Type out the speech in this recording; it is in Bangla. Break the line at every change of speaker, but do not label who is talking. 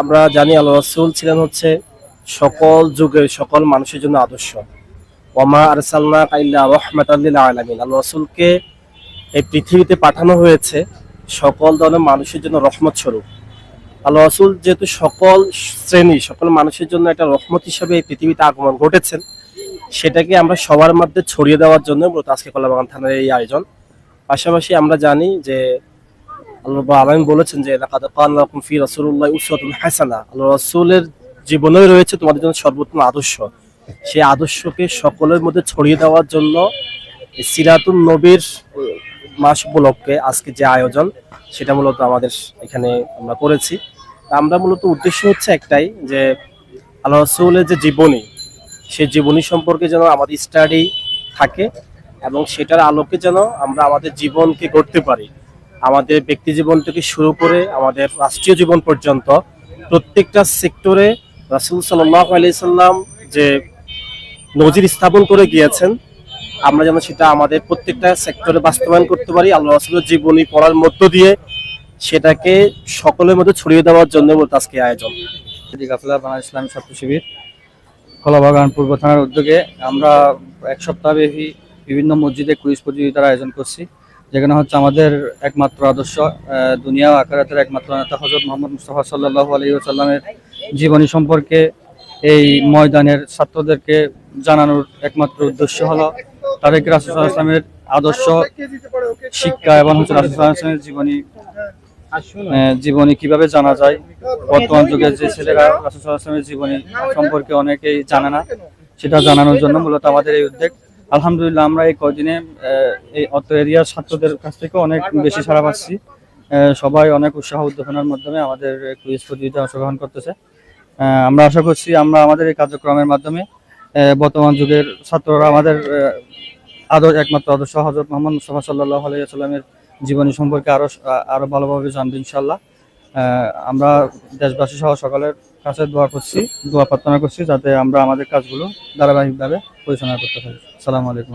আমরা জানি আল্লাহ রসুল ছিলেন হচ্ছে সকল যুগের সকল মানুষের জন্য আদর্শ। ওমা আরসালনা কাইল্লা রহমাতাল্লিল আলামিন। আল্লাহ রসুলকে এই পৃথিবীতে পাঠানো হয়েছে সকল ধরনের মানুষের জন্য রহমত স্বরূপ। আল্লাহ রসুল যেহেতু সকল শ্রেণি, সকল মানুষের জন্য একটা রহমত হিসাবে এই পৃথিবীতে আগমন ঘটেছেন, সেটাকে আমরা সবার মধ্যে ছড়িয়ে দেওয়ার জন্য মূলত আজকে কলাবাগান থানার এই আয়োজন। পাশাপাশি আমরা জানি যে আল্লাহ আলম বলেছেন যে, লাকাদ কান ফি রাসূলুল্লাহি উসওয়াতুন হাসানা আল্লাহ রাসূলের জীবনেই রয়েছে তোমাদের জন্য সর্বোত্তম আদর্শ। সেই আদর্শকে সকলের মধ্যে ছড়িয়ে দেওয়ার জন্য এই সিরাতুন নবীর মাস উপলক্ষে আজকে যে আয়োজন, সেটা মূলত আমাদের এখানে আমরা করেছি। আমরা মূলত উদ্দেশ্য হচ্ছে একটাই যে আল্লাহ রসুলের যে জীবনী, সেই জীবনী সম্পর্কে যেন আমাদের স্টাডি থাকে এবং সেটার আলোকে যেন আমরা আমাদের জীবনকে গড়তে পারি। আমাদের ব্যক্তি জীবন থেকে শুরু করে আমাদের রাষ্ট্রীয় জীবন পর্যন্ত প্রত্যেকটা সেক্টরে রাসুল সাল্লাহ আলি সাল্লাম যে নজির স্থাপন করে গিয়েছেন, আমরা যেন সেটা আমাদের প্রত্যেকটা সেক্টরে বাস্তবায়ন করতে পারি, আল্লাহ রাসুলের জীবনী পড়ার মধ্য দিয়ে সেটাকে সকলের মধ্যে ছড়িয়ে দেওয়ার জন্য মূলত আজকে আয়োজন।
বাংলা ইসলামী ছাত্র শিবির কলাবাগান পূর্ব থানার উদ্যোগে আমরা এক সপ্তাহব্যাপী বিভিন্ন মসজিদে কুইজ প্রতিযোগিতার আয়োজন করছি। যেখানে হচ্ছে আমাদের একমাত্র আদর্শ দুনিয়া ও আকারাতের একমাত্র নেতা হজরত মোহাম্মদ মুস্তফা সাল্লাহ আলী জীবনী সম্পর্কে এই ময়দানের ছাত্রদেরকে জানানোর একমাত্র উদ্দেশ্য হলো তারেক রাসুল ইসলামের আদর্শ, শিক্ষা এবং হচ্ছে রাসুল ইসলামের জীবনী জীবনী কীভাবে জানা যায়? বর্তমান যুগের যে ছেলেরা রাসুলের জীবনী সম্পর্কে অনেকেই জানে না। সেটা জানানোর জন্য মূলত আমাদের এই উদ্যোগ। আলহামদুলিল্লাহ আমরা এই কদিনে এই অত এরিয়ার ছাত্রদের কাছ থেকে অনেক বেশি সাড়া পাচ্ছি। সবাই অনেক উৎসাহ উদ্দীপনার মাধ্যমে আমাদের কুইজ প্রতিযোগিতায় অংশগ্রহণ করতেছে। আমরা আশা করছি আমরা আমাদের এই কার্যক্রমের মাধ্যমে বর্তমান যুগের ছাত্ররা আমাদের আদর একমাত্র আদর্শ হজরত মোহাম্মদ মুস্তফা সাল্লাহ আলাইসাল্লামের জীবনী সম্পর্কে আরও আরও ভালোভাবে জানব ইনশাল্লাহ আমরা দেশবাসী সহ সকলের কাছে দোয়া করছি, দোয়া প্রার্থনা করছি যাতে আমরা আমাদের কাজগুলো ধারাবাহিকভাবে পরিচালনা করতে পারি। সালামু আলাইকুম